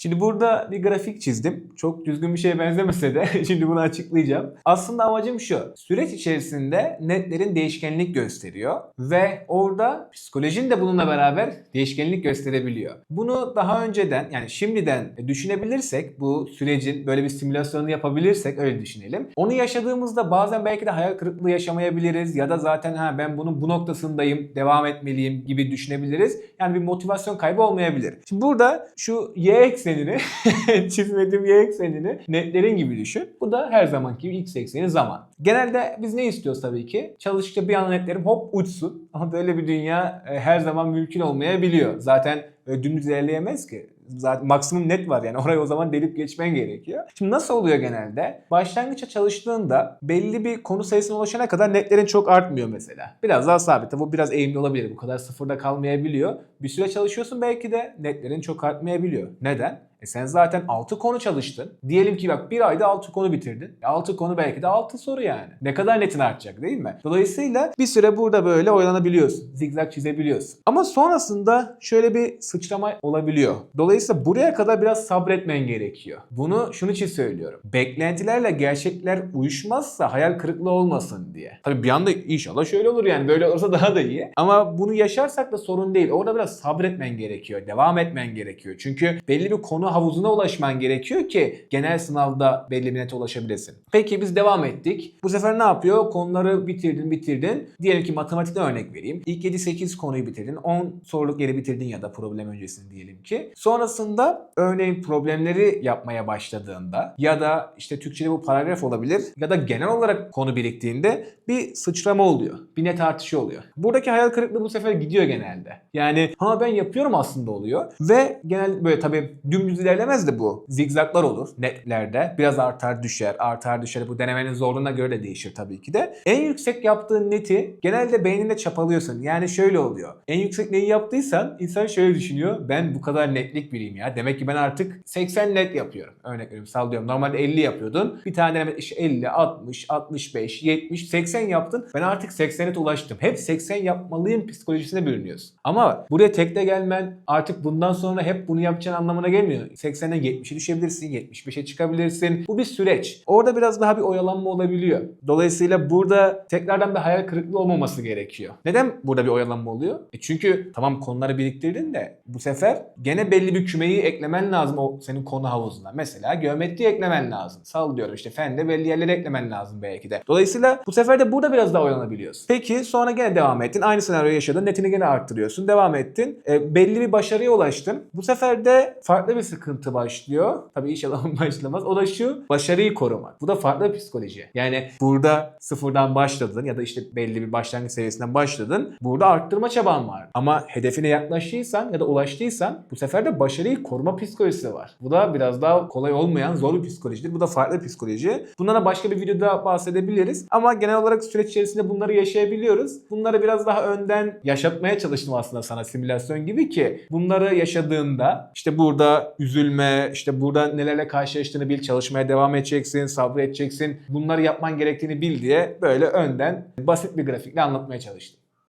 Şimdi burada bir grafik çizdim. Çok düzgün bir şeye benzemese de şimdi bunu açıklayacağım. Aslında amacım şu. Süreç içerisinde netlerin değişkenlik gösteriyor ve orada psikolojin de bununla beraber değişkenlik gösterebiliyor. Bunu daha önceden yani şimdiden düşünebilirsek bu sürecin böyle bir simülasyonunu yapabilirsek öyle düşünelim. Onu yaşadığımızda bazen belki de hayal kırıklığı yaşamayabiliriz ya da zaten ha ben bunun bu noktasındayım devam etmeliyim gibi düşünebiliriz. Yani bir motivasyon kaybı olmayabilir. Şimdi burada şu y eksenini çizmediğim y eksenini netlerin gibi düşün. Bu da her zamanki gibi x ekseni zaman. Genelde biz ne istiyoruz tabii ki? Çalıştıkça bir anda netlerim hop uçsun. Ama böyle bir dünya e, her zaman mümkün olmayabiliyor. Zaten dümdüz ilerleyemez ki zaten maksimum net var yani orayı o zaman delip geçmen gerekiyor. Şimdi nasıl oluyor genelde? Başlangıçta çalıştığında belli bir konu sayısına ulaşana kadar netlerin çok artmıyor mesela. Biraz daha sabit. Bu biraz eğimli olabilir. Bu kadar sıfırda kalmayabiliyor. Bir süre çalışıyorsun belki de netlerin çok artmayabiliyor. Neden? E sen zaten 6 konu çalıştın. Diyelim ki bak bir ayda 6 konu bitirdin. 6 konu belki de 6 soru yani. Ne kadar netin artacak değil mi? Dolayısıyla bir süre burada böyle oyalanabiliyorsun. Zigzag çizebiliyorsun. Ama sonrasında şöyle bir sıçrama olabiliyor. Dolayısıyla buraya kadar biraz sabretmen gerekiyor. Bunu şunun için söylüyorum. Beklentilerle gerçekler uyuşmazsa hayal kırıklığı olmasın diye. Tabii bir anda inşallah şöyle olur yani. Böyle olursa daha da iyi. Ama bunu yaşarsak da sorun değil. Orada biraz sabretmen gerekiyor. Devam etmen gerekiyor. Çünkü belli bir konu havuzuna ulaşman gerekiyor ki genel sınavda belli bir nete ulaşabilesin. Peki biz devam ettik. Bu sefer ne yapıyor? Konuları bitirdin bitirdin. Diyelim ki matematikten örnek vereyim. İlk 7-8 konuyu bitirdin. 10 soruluk yeri bitirdin ya da problem öncesini diyelim ki. Sonrasında örneğin problemleri yapmaya başladığında ya da işte Türkçe'de bu paragraf olabilir ya da genel olarak konu biriktiğinde bir sıçrama oluyor. Bir net artışı oluyor. Buradaki hayal kırıklığı bu sefer gidiyor genelde. Yani ha ben yapıyorum aslında oluyor. Ve genel böyle tabii dümdüz ilerlemez de bu. Zigzaglar olur netlerde. Biraz artar düşer, artar düşer. Bu denemenin zorluğuna göre de değişir tabii ki de. En yüksek yaptığın neti genelde beyninde çapalıyorsun. Yani şöyle oluyor. En yüksek neyi yaptıysan insan şöyle düşünüyor. Ben bu kadar netlik biriyim ya. Demek ki ben artık 80 net yapıyorum. Örnek veriyorum sallıyorum. Normalde 50 yapıyordun. Bir tane deneme işte 50, 60, 65, 70, 80 yaptın. Ben artık 80'e net ulaştım. Hep 80 yapmalıyım psikolojisine bürünüyorsun. Ama buraya tekte gelmen artık bundan sonra hep bunu yapacağın anlamına gelmiyor. 80'den 70'e düşebilirsin, 75'e çıkabilirsin. Bu bir süreç. Orada biraz daha bir oyalanma olabiliyor. Dolayısıyla burada tekrardan bir hayal kırıklığı olmaması gerekiyor. Neden burada bir oyalanma oluyor? E çünkü tamam konuları biriktirdin de bu sefer gene belli bir kümeyi eklemen lazım o senin konu havuzuna. Mesela geometri eklemen lazım. Sallıyorum işte fende belli yerleri eklemen lazım belki de. Dolayısıyla bu sefer de burada biraz daha oyalanabiliyorsun. Peki sonra gene devam ettin. Aynı senaryoyu yaşadın. Netini gene arttırıyorsun. Devam ettin. E, belli bir başarıya ulaştın. Bu sefer de farklı bir sıkıntı başlıyor. Tabii inşallah başlamaz. O da şu. Başarıyı korumak. Bu da farklı bir psikoloji. Yani burada sıfırdan başladın ya da işte belli bir başlangıç seviyesinden başladın. Burada arttırma çaban var. Ama hedefine yaklaştıysan ya da ulaştıysan bu sefer de başarıyı koruma psikolojisi var. Bu da biraz daha kolay olmayan zor bir psikolojidir. Bu da farklı bir psikoloji. Bundan da başka bir videoda bahsedebiliriz. Ama genel olarak süreç içerisinde bunları yaşayabiliyoruz. Bunları biraz daha önden yaşatmaya çalıştım aslında sana simülasyon gibi ki bunları yaşadığında işte burada üzülme, işte burada nelerle karşılaştığını bil, çalışmaya devam edeceksin, sabredeceksin. Bunları yapman gerektiğini bil diye böyle önden basit bir grafikle anlatmaya çalıştım.